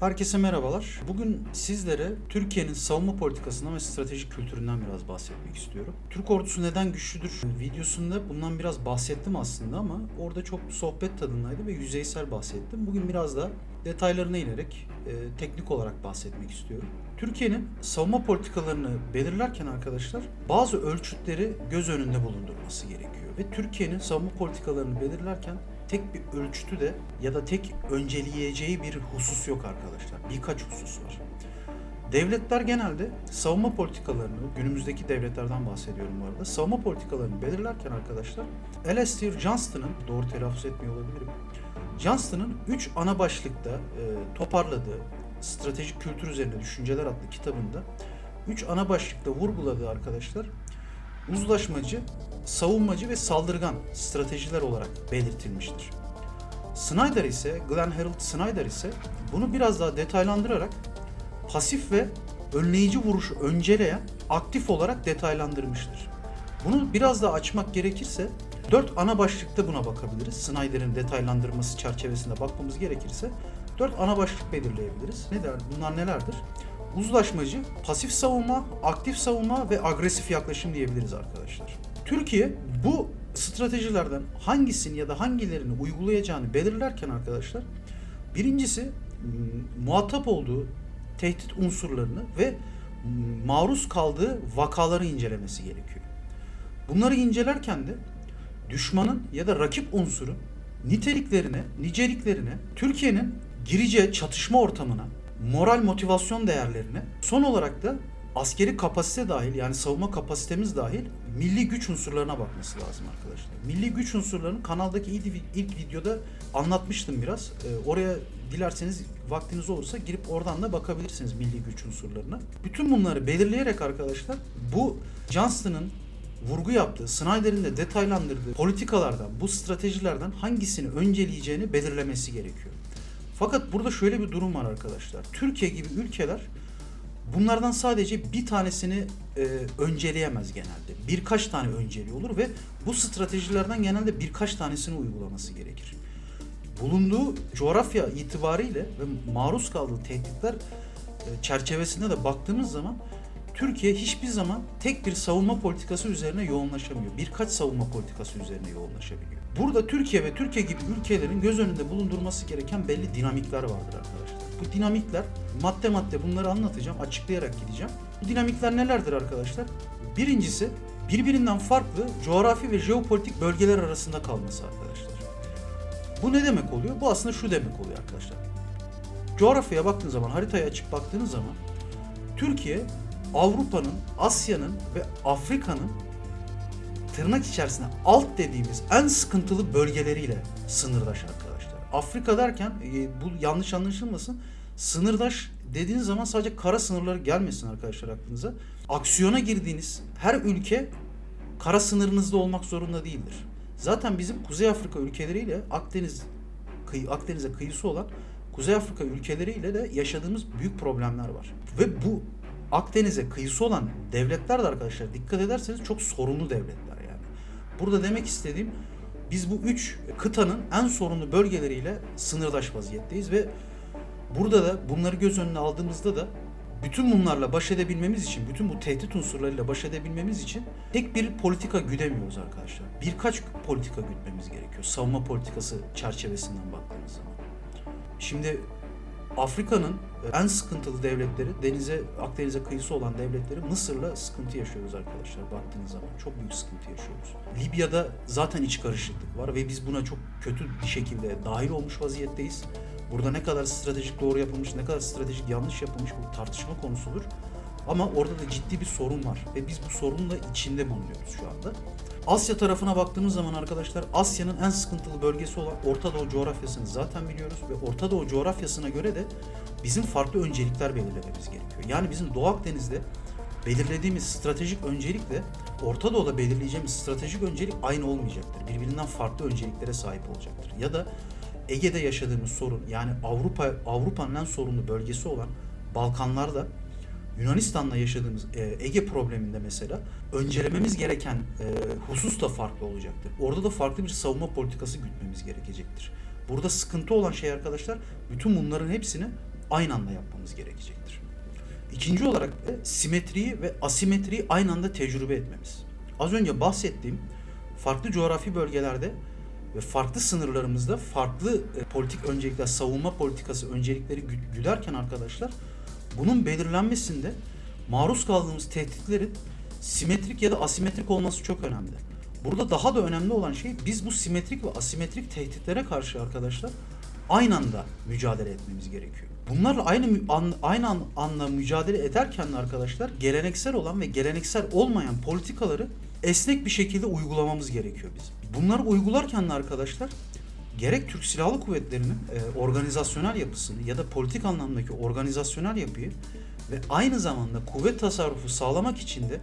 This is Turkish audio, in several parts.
Herkese merhabalar. Bugün sizlere Türkiye'nin savunma politikasından ve stratejik kültüründen biraz bahsetmek istiyorum. Türk ordusu neden güçlüdür videosunda bundan biraz bahsettim aslında ama orada çok sohbet tadındaydı ve yüzeysel bahsettim. Bugün biraz da detaylarına inerek e, teknik olarak bahsetmek istiyorum. Türkiye'nin savunma politikalarını belirlerken arkadaşlar bazı ölçütleri göz önünde bulundurması gerekiyor. Ve Türkiye'nin savunma politikalarını belirlerken tek bir ölçütü de ya da tek önceleyeceği bir husus yok arkadaşlar. Birkaç husus var. Devletler genelde savunma politikalarını, günümüzdeki devletlerden bahsediyorum bu arada, savunma politikalarını belirlerken arkadaşlar, Alastair Johnston'ın, doğru telaffuz etmiyor olabilirim, Johnston'ın 3 ana başlıkta e, toparladığı Stratejik Kültür Üzerine Düşünceler adlı kitabında 3 ana başlıkta vurguladığı arkadaşlar uzlaşmacı, savunmacı ve saldırgan stratejiler olarak belirtilmiştir. Snyder ise, Glenn Harold Snyder ise bunu biraz daha detaylandırarak pasif ve önleyici vuruşu önceleyen aktif olarak detaylandırmıştır. Bunu biraz daha açmak gerekirse dört ana başlıkta buna bakabiliriz. Snyder'in detaylandırması çerçevesinde bakmamız gerekirse dört ana başlık belirleyebiliriz. Ne der, bunlar nelerdir? Uzlaşmacı, pasif savunma, aktif savunma ve agresif yaklaşım diyebiliriz arkadaşlar. Türkiye bu stratejilerden hangisini ya da hangilerini uygulayacağını belirlerken arkadaşlar birincisi m, muhatap olduğu tehdit unsurlarını ve m, maruz kaldığı vakaları incelemesi gerekiyor. Bunları incelerken de düşmanın ya da rakip unsurun niteliklerine, niceliklerine, Türkiye'nin gireceği çatışma ortamına, moral motivasyon değerlerine, son olarak da askeri kapasite dahil yani savunma kapasitemiz dahil milli güç unsurlarına bakması lazım arkadaşlar. Milli güç unsurlarını kanaldaki ilk, ilk videoda anlatmıştım biraz. Ee, oraya dilerseniz vaktiniz olursa girip oradan da bakabilirsiniz milli güç unsurlarına. Bütün bunları belirleyerek arkadaşlar bu Johnston'ın vurgu yaptığı, Snyder'in de detaylandırdığı politikalardan, bu stratejilerden hangisini önceleyeceğini belirlemesi gerekiyor. Fakat burada şöyle bir durum var arkadaşlar. Türkiye gibi ülkeler bunlardan sadece bir tanesini e, önceleyemez genelde. Birkaç tane önceliği olur ve bu stratejilerden genelde birkaç tanesini uygulaması gerekir. Bulunduğu coğrafya itibariyle ve maruz kaldığı tehditler e, çerçevesinde de baktığımız zaman Türkiye hiçbir zaman tek bir savunma politikası üzerine yoğunlaşamıyor. Birkaç savunma politikası üzerine yoğunlaşabiliyor. Burada Türkiye ve Türkiye gibi ülkelerin göz önünde bulundurması gereken belli dinamikler vardır arkadaşlar. Bu dinamikler madde madde bunları anlatacağım, açıklayarak gideceğim. Bu dinamikler nelerdir arkadaşlar? Birincisi birbirinden farklı coğrafi ve jeopolitik bölgeler arasında kalması arkadaşlar. Bu ne demek oluyor? Bu aslında şu demek oluyor arkadaşlar. Coğrafyaya baktığınız zaman, haritaya açıp baktığınız zaman Türkiye Avrupa'nın, Asya'nın ve Afrika'nın tırnak içerisinde alt dediğimiz en sıkıntılı bölgeleriyle sınırdaş arkadaşlar. Afrika derken e, bu yanlış anlaşılmasın. Sınırdaş dediğiniz zaman sadece kara sınırları gelmesin arkadaşlar aklınıza. Aksiyona girdiğiniz her ülke kara sınırınızda olmak zorunda değildir. Zaten bizim Kuzey Afrika ülkeleriyle Akdeniz kıyı, Akdeniz'e kıyısı olan Kuzey Afrika ülkeleriyle de yaşadığımız büyük problemler var. Ve bu Akdeniz'e kıyısı olan devletler de arkadaşlar dikkat ederseniz çok sorunlu devletler. Burada demek istediğim biz bu üç kıtanın en sorunlu bölgeleriyle sınırdaş vaziyetteyiz ve burada da bunları göz önüne aldığımızda da bütün bunlarla baş edebilmemiz için, bütün bu tehdit unsurlarıyla baş edebilmemiz için tek bir politika güdemiyoruz arkadaşlar. Birkaç politika gütmemiz gerekiyor. Savunma politikası çerçevesinden baktığımız zaman. Şimdi Afrika'nın en sıkıntılı devletleri, denize, Akdeniz'e kıyısı olan devletleri Mısır'la sıkıntı yaşıyoruz arkadaşlar baktığınız zaman. Çok büyük sıkıntı yaşıyoruz. Libya'da zaten iç karışıklık var ve biz buna çok kötü bir şekilde dahil olmuş vaziyetteyiz. Burada ne kadar stratejik doğru yapılmış, ne kadar stratejik yanlış yapılmış bu tartışma konusudur. Ama orada da ciddi bir sorun var ve biz bu sorunun da içinde bulunuyoruz şu anda. Asya tarafına baktığımız zaman arkadaşlar Asya'nın en sıkıntılı bölgesi olan Orta Doğu coğrafyasını zaten biliyoruz ve Orta Doğu coğrafyasına göre de bizim farklı öncelikler belirlememiz gerekiyor. Yani bizim Doğu Akdeniz'de belirlediğimiz stratejik öncelikle Orta Doğu'da belirleyeceğimiz stratejik öncelik aynı olmayacaktır. Birbirinden farklı önceliklere sahip olacaktır. Ya da Ege'de yaşadığımız sorun yani Avrupa Avrupa'nın en sorunlu bölgesi olan Balkanlarda Yunanistan'la yaşadığımız e, Ege probleminde mesela öncelememiz gereken e, husus da farklı olacaktır. Orada da farklı bir savunma politikası gütmemiz gerekecektir. Burada sıkıntı olan şey arkadaşlar bütün bunların hepsini aynı anda yapmamız gerekecektir. İkinci olarak da simetriyi ve asimetriyi aynı anda tecrübe etmemiz. Az önce bahsettiğim farklı coğrafi bölgelerde ve farklı sınırlarımızda farklı e, politik öncelikler, savunma politikası öncelikleri gü- güderken arkadaşlar bunun belirlenmesinde maruz kaldığımız tehditlerin simetrik ya da asimetrik olması çok önemli. Burada daha da önemli olan şey biz bu simetrik ve asimetrik tehditlere karşı arkadaşlar aynı anda mücadele etmemiz gerekiyor. Bunlarla aynı aynı an, anda mücadele ederken de arkadaşlar geleneksel olan ve geleneksel olmayan politikaları esnek bir şekilde uygulamamız gerekiyor bizim. Bunları uygularken arkadaşlar gerek Türk Silahlı Kuvvetleri'nin e, organizasyonel yapısını ya da politik anlamdaki organizasyonel yapıyı ve aynı zamanda kuvvet tasarrufu sağlamak için de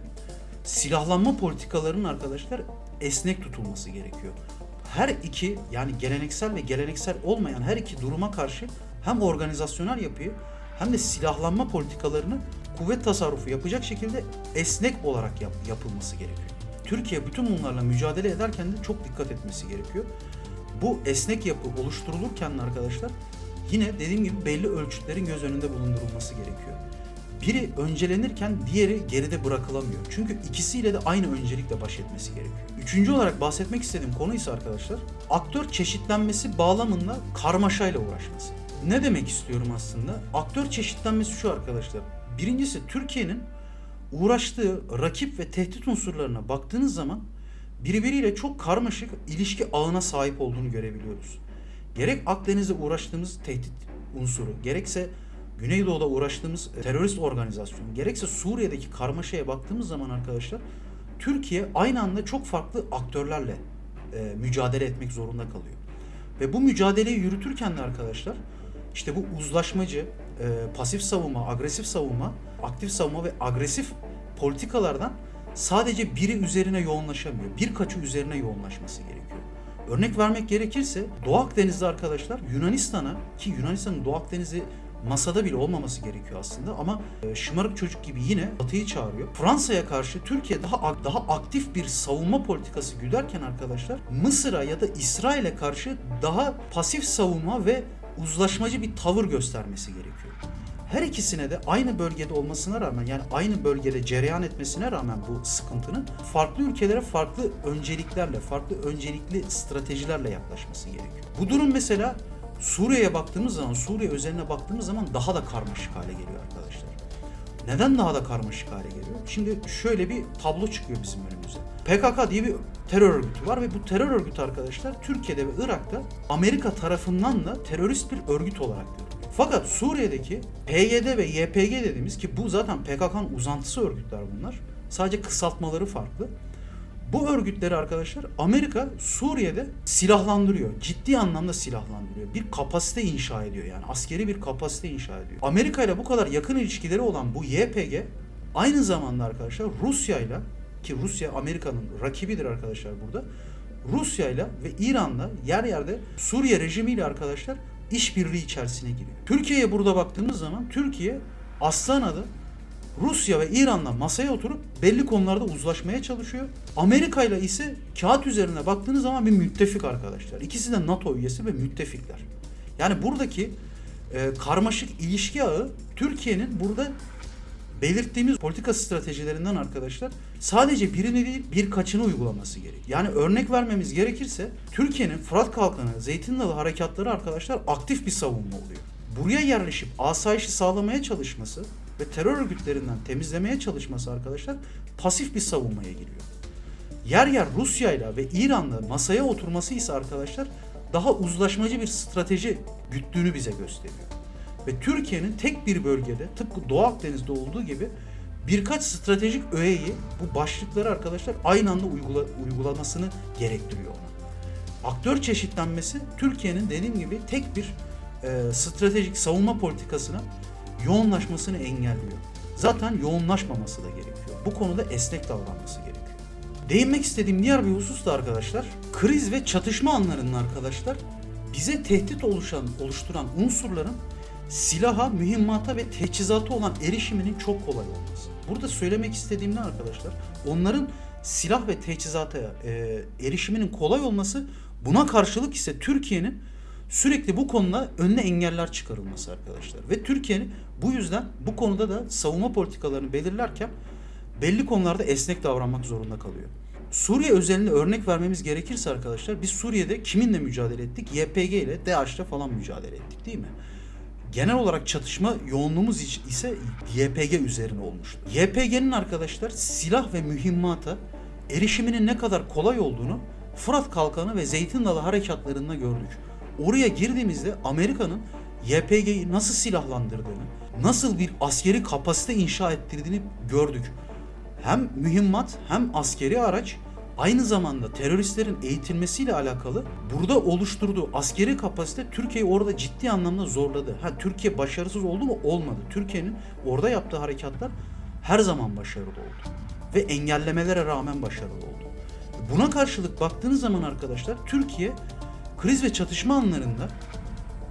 silahlanma politikalarının arkadaşlar esnek tutulması gerekiyor. Her iki yani geleneksel ve geleneksel olmayan her iki duruma karşı hem organizasyonel yapıyı hem de silahlanma politikalarını kuvvet tasarrufu yapacak şekilde esnek olarak yap- yapılması gerekiyor. Türkiye bütün bunlarla mücadele ederken de çok dikkat etmesi gerekiyor. Bu esnek yapı oluşturulurken arkadaşlar yine dediğim gibi belli ölçütlerin göz önünde bulundurulması gerekiyor. Biri öncelenirken diğeri geride bırakılamıyor. Çünkü ikisiyle de aynı öncelikle baş etmesi gerekiyor. Üçüncü olarak bahsetmek istediğim konu ise arkadaşlar aktör çeşitlenmesi bağlamında karmaşayla uğraşması. Ne demek istiyorum aslında? Aktör çeşitlenmesi şu arkadaşlar. Birincisi Türkiye'nin uğraştığı rakip ve tehdit unsurlarına baktığınız zaman birbiriyle çok karmaşık ilişki ağına sahip olduğunu görebiliyoruz. Gerek Akdeniz'de uğraştığımız tehdit unsuru, gerekse Güneydoğu'da uğraştığımız terörist organizasyon, gerekse Suriye'deki karmaşaya baktığımız zaman arkadaşlar Türkiye aynı anda çok farklı aktörlerle e, mücadele etmek zorunda kalıyor. Ve bu mücadeleyi yürütürken de arkadaşlar işte bu uzlaşmacı, e, pasif savunma, agresif savunma, aktif savunma ve agresif politikalardan sadece biri üzerine yoğunlaşamıyor. Birkaçı üzerine yoğunlaşması gerekiyor. Örnek vermek gerekirse Doğu Akdeniz'de arkadaşlar Yunanistan'a ki Yunanistan'ın Doğu Akdeniz'i masada bile olmaması gerekiyor aslında ama e, şımarık çocuk gibi yine Batı'yı çağırıyor. Fransa'ya karşı Türkiye daha daha aktif bir savunma politikası güderken arkadaşlar Mısır'a ya da İsrail'e karşı daha pasif savunma ve uzlaşmacı bir tavır göstermesi gerekiyor. Her ikisine de aynı bölgede olmasına rağmen yani aynı bölgede cereyan etmesine rağmen bu sıkıntının farklı ülkelere farklı önceliklerle, farklı öncelikli stratejilerle yaklaşması gerekiyor. Bu durum mesela Suriye'ye baktığımız zaman, Suriye özeline baktığımız zaman daha da karmaşık hale geliyor arkadaşlar. Neden daha da karmaşık hale geliyor? Şimdi şöyle bir tablo çıkıyor bizim önümüze. PKK diye bir terör örgütü var ve bu terör örgütü arkadaşlar Türkiye'de ve Irak'ta Amerika tarafından da terörist bir örgüt olarak görülüyor. Fakat Suriye'deki PYD ve YPG dediğimiz ki bu zaten PKK'nın uzantısı örgütler bunlar. Sadece kısaltmaları farklı. Bu örgütleri arkadaşlar Amerika Suriye'de silahlandırıyor. Ciddi anlamda silahlandırıyor. Bir kapasite inşa ediyor yani. Askeri bir kapasite inşa ediyor. Amerika ile bu kadar yakın ilişkileri olan bu YPG aynı zamanda arkadaşlar Rusya ile ki Rusya Amerika'nın rakibidir arkadaşlar burada. Rusya ile ve İran'la yer yerde Suriye rejimiyle arkadaşlar işbirliği içerisine giriyor. Türkiye'ye burada baktığımız zaman Türkiye Aslanad'ı Rusya ve İran'la masaya oturup belli konularda uzlaşmaya çalışıyor. Amerika ile ise kağıt üzerine baktığınız zaman bir müttefik arkadaşlar. İkisi de NATO üyesi ve müttefikler. Yani buradaki e, karmaşık ilişki ağı Türkiye'nin burada belirttiğimiz politika stratejilerinden arkadaşlar sadece birini değil birkaçını uygulaması gerek. Yani örnek vermemiz gerekirse Türkiye'nin Fırat Kalkanı, Zeytin Dalı harekatları arkadaşlar aktif bir savunma oluyor. Buraya yerleşip asayişi sağlamaya çalışması ve terör örgütlerinden temizlemeye çalışması arkadaşlar pasif bir savunmaya giriyor. Yer yer Rusya ile ve İran'la masaya oturması ise arkadaşlar daha uzlaşmacı bir strateji güttüğünü bize gösteriyor. Ve Türkiye'nin tek bir bölgede tıpkı Doğu Akdeniz'de olduğu gibi birkaç stratejik öğeyi bu başlıkları arkadaşlar aynı anda uygula, uygulamasını gerektiriyor. Aktör çeşitlenmesi Türkiye'nin dediğim gibi tek bir e, stratejik savunma politikasına yoğunlaşmasını engelliyor. Zaten yoğunlaşmaması da gerekiyor. Bu konuda esnek davranması gerekiyor. Değinmek istediğim diğer bir husus da arkadaşlar, kriz ve çatışma anlarının arkadaşlar bize tehdit oluşan, oluşturan unsurların silaha, mühimmata ve teçhizata olan erişiminin çok kolay olması. Burada söylemek istediğim ne arkadaşlar? Onların silah ve teçhizata e, erişiminin kolay olması buna karşılık ise Türkiye'nin sürekli bu konuda önüne engeller çıkarılması arkadaşlar. Ve Türkiye'nin bu yüzden bu konuda da savunma politikalarını belirlerken belli konularda esnek davranmak zorunda kalıyor. Suriye özelinde örnek vermemiz gerekirse arkadaşlar biz Suriye'de kiminle mücadele ettik? YPG ile DAEŞ'le falan mücadele ettik değil mi? Genel olarak çatışma yoğunluğumuz ise YPG üzerine olmuştu. YPG'nin arkadaşlar silah ve mühimmata erişiminin ne kadar kolay olduğunu Fırat Kalkanı ve Zeytin Dalı harekatlarında gördük. Oraya girdiğimizde Amerika'nın YPG'yi nasıl silahlandırdığını, nasıl bir askeri kapasite inşa ettirdiğini gördük. Hem mühimmat hem askeri araç aynı zamanda teröristlerin eğitilmesiyle alakalı burada oluşturduğu askeri kapasite Türkiye'yi orada ciddi anlamda zorladı. Ha Türkiye başarısız oldu mu? Olmadı. Türkiye'nin orada yaptığı harekatlar her zaman başarılı oldu. Ve engellemelere rağmen başarılı oldu. Buna karşılık baktığınız zaman arkadaşlar Türkiye kriz ve çatışma anlarında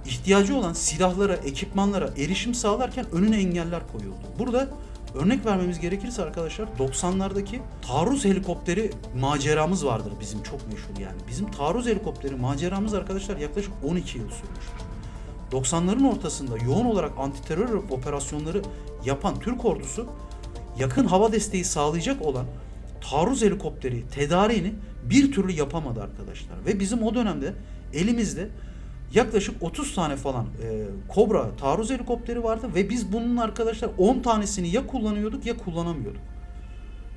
ihtiyacı olan silahlara, ekipmanlara erişim sağlarken önüne engeller koyuldu. Burada örnek vermemiz gerekirse arkadaşlar 90'lardaki taarruz helikopteri maceramız vardır bizim çok meşhur yani. Bizim taarruz helikopteri maceramız arkadaşlar yaklaşık 12 yıl sürmüştür. 90'ların ortasında yoğun olarak antiterör operasyonları yapan Türk ordusu yakın hava desteği sağlayacak olan taarruz helikopteri tedariğini bir türlü yapamadı arkadaşlar. Ve bizim o dönemde elimizde yaklaşık 30 tane falan e, Cobra taarruz helikopteri vardı ve biz bunun arkadaşlar 10 tanesini ya kullanıyorduk ya kullanamıyorduk.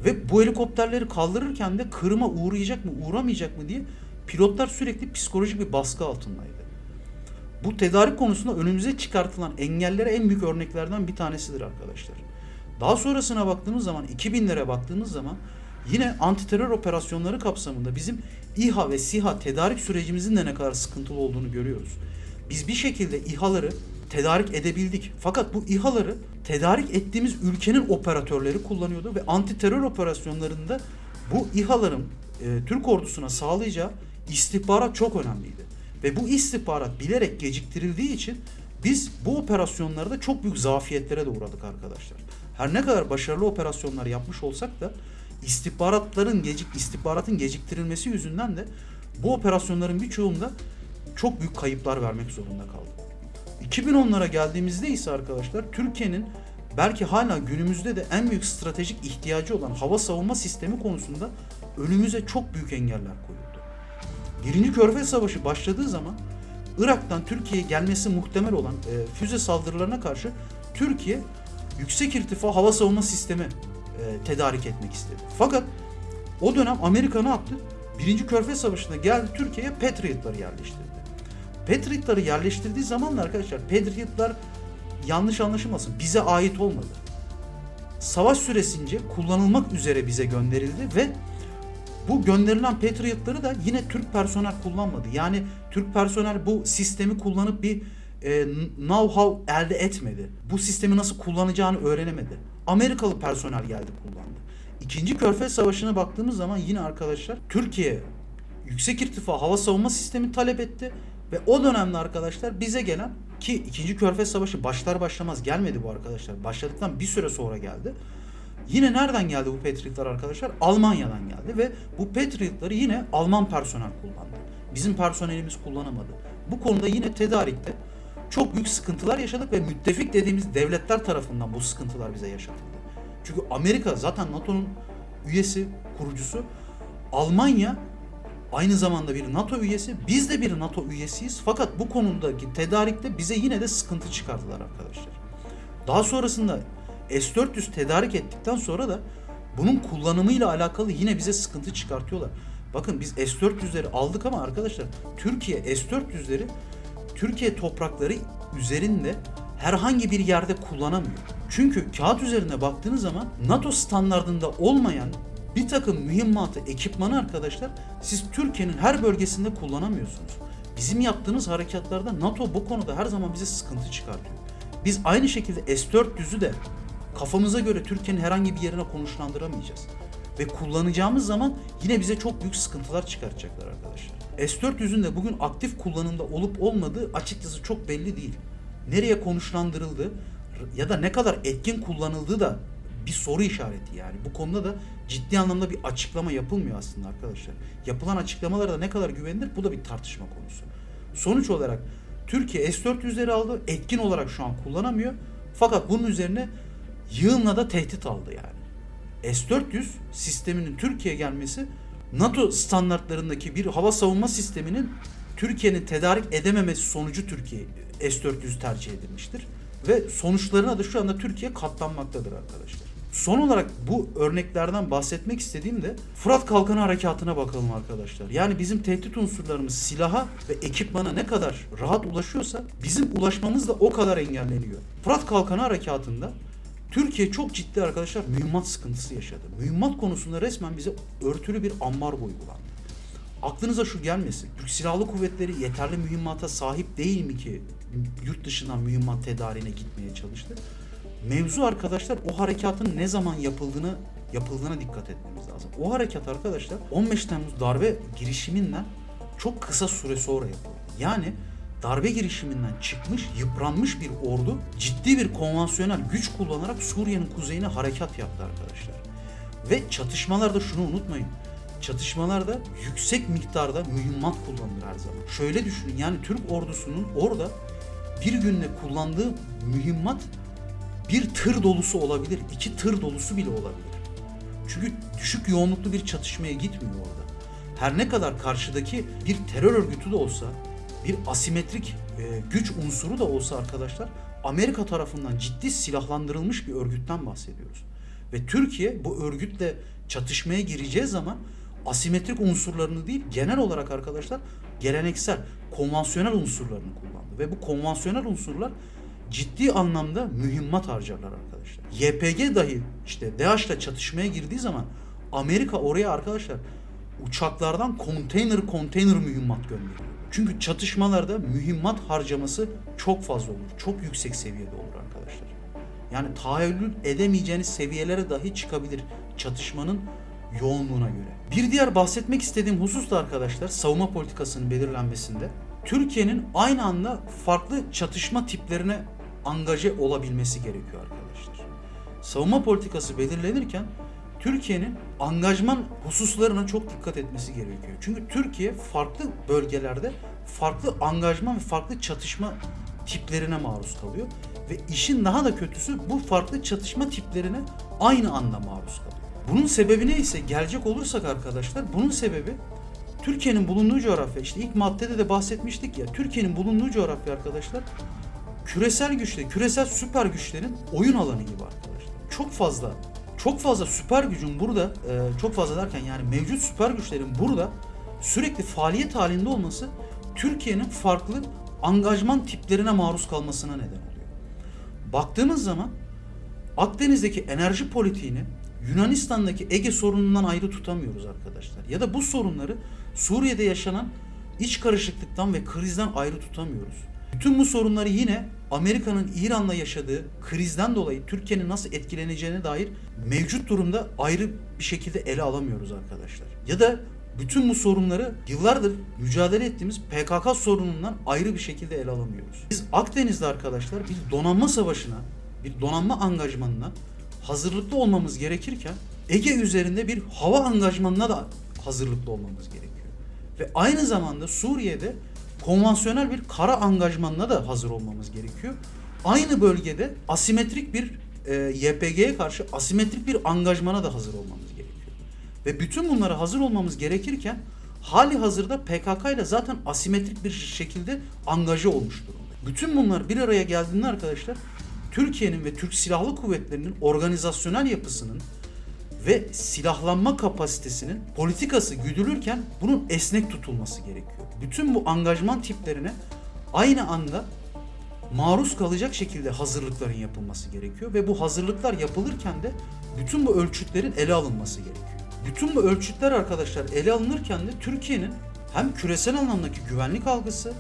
Ve bu helikopterleri kaldırırken de kırıma uğrayacak mı uğramayacak mı diye pilotlar sürekli psikolojik bir baskı altındaydı. Bu tedarik konusunda önümüze çıkartılan engellere en büyük örneklerden bir tanesidir arkadaşlar. Daha sonrasına baktığımız zaman 2000'lere baktığımız zaman yine antiterör operasyonları kapsamında bizim İHA ve SİHA tedarik sürecimizin de ne kadar sıkıntılı olduğunu görüyoruz. Biz bir şekilde İHA'ları tedarik edebildik. Fakat bu İHA'ları tedarik ettiğimiz ülkenin operatörleri kullanıyordu ve antiterör operasyonlarında bu İHA'ların e, Türk ordusuna sağlayacağı istihbarat çok önemliydi. Ve bu istihbarat bilerek geciktirildiği için biz bu operasyonlarda çok büyük zafiyetlere de uğradık arkadaşlar. Her ne kadar başarılı operasyonlar yapmış olsak da istihbaratların gecik istihbaratın geciktirilmesi yüzünden de bu operasyonların birçoğunda çok büyük kayıplar vermek zorunda kaldık. 2010'lara geldiğimizde ise arkadaşlar Türkiye'nin belki hala günümüzde de en büyük stratejik ihtiyacı olan hava savunma sistemi konusunda önümüze çok büyük engeller koyuldu. Birinci Körfez Savaşı başladığı zaman Irak'tan Türkiye'ye gelmesi muhtemel olan e, füze saldırılarına karşı Türkiye yüksek irtifa hava savunma sistemi e, tedarik etmek istedi. Fakat o dönem Amerika ne yaptı? Birinci Körfez Savaşı'nda geldi Türkiye'ye Patriot'ları yerleştirdi. Patriot'ları yerleştirdiği zaman da arkadaşlar Patriot'lar yanlış anlaşılmasın bize ait olmadı. Savaş süresince kullanılmak üzere bize gönderildi ve bu gönderilen Patriot'ları da yine Türk personel kullanmadı. Yani Türk personel bu sistemi kullanıp bir e, know-how elde etmedi. Bu sistemi nasıl kullanacağını öğrenemedi. Amerikalı personel geldi kullandı. İkinci Körfez Savaşı'na baktığımız zaman yine arkadaşlar Türkiye yüksek irtifa hava savunma sistemi talep etti ve o dönemde arkadaşlar bize gelen ki 2. Körfez Savaşı başlar başlamaz gelmedi bu arkadaşlar. Başladıktan bir süre sonra geldi. Yine nereden geldi bu Patriot'lar arkadaşlar? Almanya'dan geldi ve bu Patriot'ları yine Alman personel kullandı. Bizim personelimiz kullanamadı. Bu konuda yine tedarikte çok büyük sıkıntılar yaşadık ve müttefik dediğimiz devletler tarafından bu sıkıntılar bize yaşatıldı. Çünkü Amerika zaten NATO'nun üyesi, kurucusu. Almanya aynı zamanda bir NATO üyesi. Biz de bir NATO üyesiyiz. Fakat bu konudaki tedarikte bize yine de sıkıntı çıkardılar arkadaşlar. Daha sonrasında S-400 tedarik ettikten sonra da bunun kullanımıyla alakalı yine bize sıkıntı çıkartıyorlar. Bakın biz S-400'leri aldık ama arkadaşlar Türkiye S-400'leri Türkiye toprakları üzerinde herhangi bir yerde kullanamıyor. Çünkü kağıt üzerine baktığınız zaman NATO standartında olmayan bir takım mühimmatı, ekipmanı arkadaşlar siz Türkiye'nin her bölgesinde kullanamıyorsunuz. Bizim yaptığımız harekatlarda NATO bu konuda her zaman bize sıkıntı çıkartıyor. Biz aynı şekilde S-400'ü de kafamıza göre Türkiye'nin herhangi bir yerine konuşlandıramayacağız. Ve kullanacağımız zaman yine bize çok büyük sıkıntılar çıkartacaklar arkadaşlar. S-400'ün de bugün aktif kullanımda olup olmadığı açıkçası çok belli değil. Nereye konuşlandırıldı ya da ne kadar etkin kullanıldığı da bir soru işareti yani. Bu konuda da ciddi anlamda bir açıklama yapılmıyor aslında arkadaşlar. Yapılan açıklamalara da ne kadar güvenilir bu da bir tartışma konusu. Sonuç olarak Türkiye S-400'leri aldı. Etkin olarak şu an kullanamıyor. Fakat bunun üzerine yığınla da tehdit aldı yani. S-400 sisteminin Türkiye'ye gelmesi NATO standartlarındaki bir hava savunma sisteminin Türkiye'nin tedarik edememesi sonucu Türkiye S-400 tercih edilmiştir. Ve sonuçlarına da şu anda Türkiye katlanmaktadır arkadaşlar. Son olarak bu örneklerden bahsetmek istediğimde Fırat Kalkanı Harekatı'na bakalım arkadaşlar. Yani bizim tehdit unsurlarımız silaha ve ekipmana ne kadar rahat ulaşıyorsa bizim ulaşmamız da o kadar engelleniyor. Fırat Kalkanı Harekatı'nda Türkiye çok ciddi arkadaşlar mühimmat sıkıntısı yaşadı. Mühimmat konusunda resmen bize örtülü bir ambargo uygulandı. Aklınıza şu gelmesin. Türk Silahlı Kuvvetleri yeterli mühimmata sahip değil mi ki yurt dışından mühimmat tedariğine gitmeye çalıştı? Mevzu arkadaşlar o harekatın ne zaman yapıldığını yapıldığına dikkat etmemiz lazım. O harekat arkadaşlar 15 Temmuz darbe girişiminden çok kısa süre sonra yapıldı. Yani darbe girişiminden çıkmış, yıpranmış bir ordu ciddi bir konvansiyonel güç kullanarak Suriye'nin kuzeyine harekat yaptı arkadaşlar. Ve çatışmalarda şunu unutmayın. Çatışmalarda yüksek miktarda mühimmat kullanılır her zaman. Şöyle düşünün yani Türk ordusunun orada bir günde kullandığı mühimmat bir tır dolusu olabilir, iki tır dolusu bile olabilir. Çünkü düşük yoğunluklu bir çatışmaya gitmiyor orada. Her ne kadar karşıdaki bir terör örgütü de olsa, bir asimetrik e, güç unsuru da olsa arkadaşlar, Amerika tarafından ciddi silahlandırılmış bir örgütten bahsediyoruz. Ve Türkiye bu örgütle çatışmaya gireceği zaman asimetrik unsurlarını değil, genel olarak arkadaşlar geleneksel, konvansiyonel unsurlarını kullandı. Ve bu konvansiyonel unsurlar ciddi anlamda mühimmat harcarlar arkadaşlar. YPG dahi işte DAEŞ'la çatışmaya girdiği zaman Amerika oraya arkadaşlar uçaklardan konteyner konteyner mühimmat gönderiyor. Çünkü çatışmalarda mühimmat harcaması çok fazla olur. Çok yüksek seviyede olur arkadaşlar. Yani tahayyül edemeyeceğiniz seviyelere dahi çıkabilir çatışmanın yoğunluğuna göre. Bir diğer bahsetmek istediğim husus da arkadaşlar savunma politikasının belirlenmesinde Türkiye'nin aynı anda farklı çatışma tiplerine angaje olabilmesi gerekiyor arkadaşlar. Savunma politikası belirlenirken Türkiye'nin angajman hususlarına çok dikkat etmesi gerekiyor. Çünkü Türkiye farklı bölgelerde farklı angajman ve farklı çatışma tiplerine maruz kalıyor ve işin daha da kötüsü bu farklı çatışma tiplerine aynı anda maruz kalıyor. Bunun sebebine ise gelecek olursak arkadaşlar bunun sebebi Türkiye'nin bulunduğu coğrafya işte ilk maddede de bahsetmiştik ya Türkiye'nin bulunduğu coğrafya arkadaşlar küresel güçle küresel süper güçlerin oyun alanı gibi arkadaşlar. Çok fazla çok fazla süper gücün burada e, çok fazla derken yani mevcut süper güçlerin burada sürekli faaliyet halinde olması Türkiye'nin farklı angajman tiplerine maruz kalmasına neden oluyor. Baktığımız zaman Akdeniz'deki enerji politiğini Yunanistan'daki Ege sorunundan ayrı tutamıyoruz arkadaşlar. Ya da bu sorunları Suriye'de yaşanan iç karışıklıktan ve krizden ayrı tutamıyoruz. Bütün bu sorunları yine Amerika'nın İran'la yaşadığı krizden dolayı Türkiye'nin nasıl etkileneceğine dair mevcut durumda ayrı bir şekilde ele alamıyoruz arkadaşlar. Ya da bütün bu sorunları yıllardır mücadele ettiğimiz PKK sorunundan ayrı bir şekilde ele alamıyoruz. Biz Akdeniz'de arkadaşlar bir donanma savaşına, bir donanma angajmanına hazırlıklı olmamız gerekirken Ege üzerinde bir hava angajmanına da hazırlıklı olmamız gerekiyor. Ve aynı zamanda Suriye'de konvansiyonel bir kara angajmanına da hazır olmamız gerekiyor. Aynı bölgede asimetrik bir e, YPG'ye karşı asimetrik bir angajmana da hazır olmamız gerekiyor. Ve bütün bunlara hazır olmamız gerekirken hali hazırda PKK ile zaten asimetrik bir şekilde angaja olmuş durumda. Bütün bunlar bir araya geldiğinde arkadaşlar Türkiye'nin ve Türk Silahlı Kuvvetleri'nin organizasyonel yapısının ve silahlanma kapasitesinin politikası güdülürken bunun esnek tutulması gerekiyor. Bütün bu angajman tiplerine aynı anda maruz kalacak şekilde hazırlıkların yapılması gerekiyor ve bu hazırlıklar yapılırken de bütün bu ölçütlerin ele alınması gerekiyor. Bütün bu ölçütler arkadaşlar ele alınırken de Türkiye'nin hem küresel anlamdaki güvenlik algısı,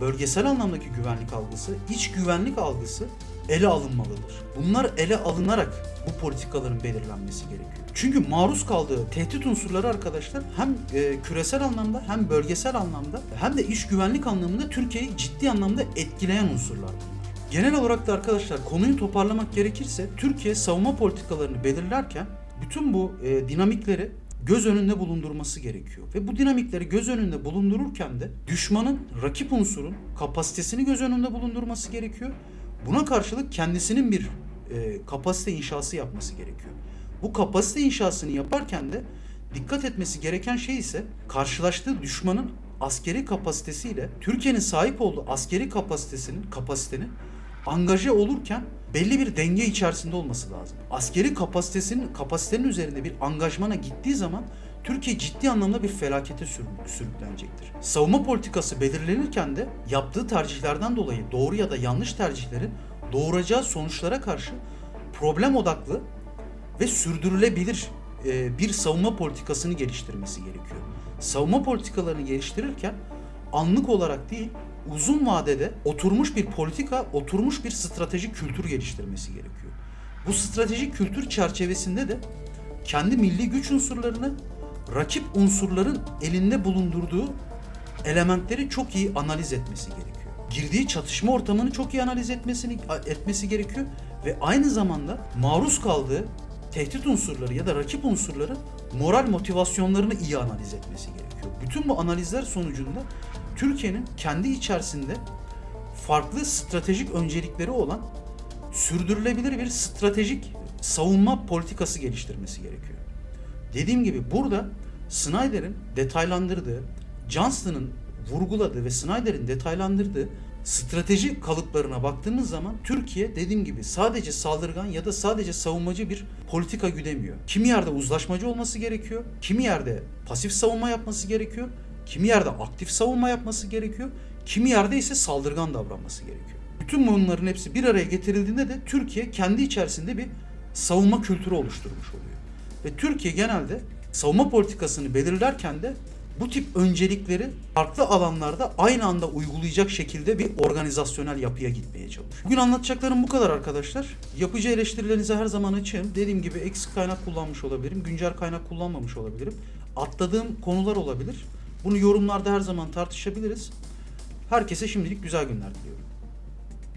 bölgesel anlamdaki güvenlik algısı, iç güvenlik algısı ele alınmalıdır. Bunlar ele alınarak bu politikaların belirlenmesi gerekiyor. Çünkü maruz kaldığı tehdit unsurları arkadaşlar hem e, küresel anlamda hem bölgesel anlamda hem de iç güvenlik anlamında Türkiye'yi ciddi anlamda etkileyen unsurlar bunlar. Genel olarak da arkadaşlar konuyu toparlamak gerekirse Türkiye savunma politikalarını belirlerken bütün bu e, dinamikleri göz önünde bulundurması gerekiyor. Ve bu dinamikleri göz önünde bulundururken de düşmanın, rakip unsurun kapasitesini göz önünde bulundurması gerekiyor. Buna karşılık kendisinin bir e, kapasite inşası yapması gerekiyor. Bu kapasite inşasını yaparken de dikkat etmesi gereken şey ise karşılaştığı düşmanın askeri kapasitesiyle Türkiye'nin sahip olduğu askeri kapasitesinin kapasitenin angaje olurken belli bir denge içerisinde olması lazım. Askeri kapasitesinin kapasitenin üzerinde bir angajmana gittiği zaman Türkiye ciddi anlamda bir felakete sürü- sürüklenecektir. Savunma politikası belirlenirken de yaptığı tercihlerden dolayı doğru ya da yanlış tercihlerin doğuracağı sonuçlara karşı problem odaklı ve sürdürülebilir e, bir savunma politikasını geliştirmesi gerekiyor. Savunma politikalarını geliştirirken anlık olarak değil, uzun vadede oturmuş bir politika, oturmuş bir stratejik kültür geliştirmesi gerekiyor. Bu stratejik kültür çerçevesinde de kendi milli güç unsurlarını rakip unsurların elinde bulundurduğu elementleri çok iyi analiz etmesi gerekiyor. Girdiği çatışma ortamını çok iyi analiz etmesini etmesi gerekiyor ve aynı zamanda maruz kaldığı tehdit unsurları ya da rakip unsurların moral motivasyonlarını iyi analiz etmesi gerekiyor. Bütün bu analizler sonucunda Türkiye'nin kendi içerisinde farklı stratejik öncelikleri olan sürdürülebilir bir stratejik savunma politikası geliştirmesi gerekiyor. Dediğim gibi burada Snyder'in detaylandırdığı, Johnston'ın vurguladığı ve Snyder'in detaylandırdığı strateji kalıplarına baktığımız zaman Türkiye dediğim gibi sadece saldırgan ya da sadece savunmacı bir politika güdemiyor. Kimi yerde uzlaşmacı olması gerekiyor, kimi yerde pasif savunma yapması gerekiyor, kimi yerde aktif savunma yapması gerekiyor, kimi yerde ise saldırgan davranması gerekiyor. Bütün bunların hepsi bir araya getirildiğinde de Türkiye kendi içerisinde bir savunma kültürü oluşturmuş oluyor. Ve Türkiye genelde savunma politikasını belirlerken de bu tip öncelikleri farklı alanlarda aynı anda uygulayacak şekilde bir organizasyonel yapıya gitmeye çalışıyor. Bugün anlatacaklarım bu kadar arkadaşlar. Yapıcı eleştirilerinize her zaman açığım. Dediğim gibi eksik kaynak kullanmış olabilirim. Güncel kaynak kullanmamış olabilirim. Atladığım konular olabilir. Bunu yorumlarda her zaman tartışabiliriz. Herkese şimdilik güzel günler diliyorum.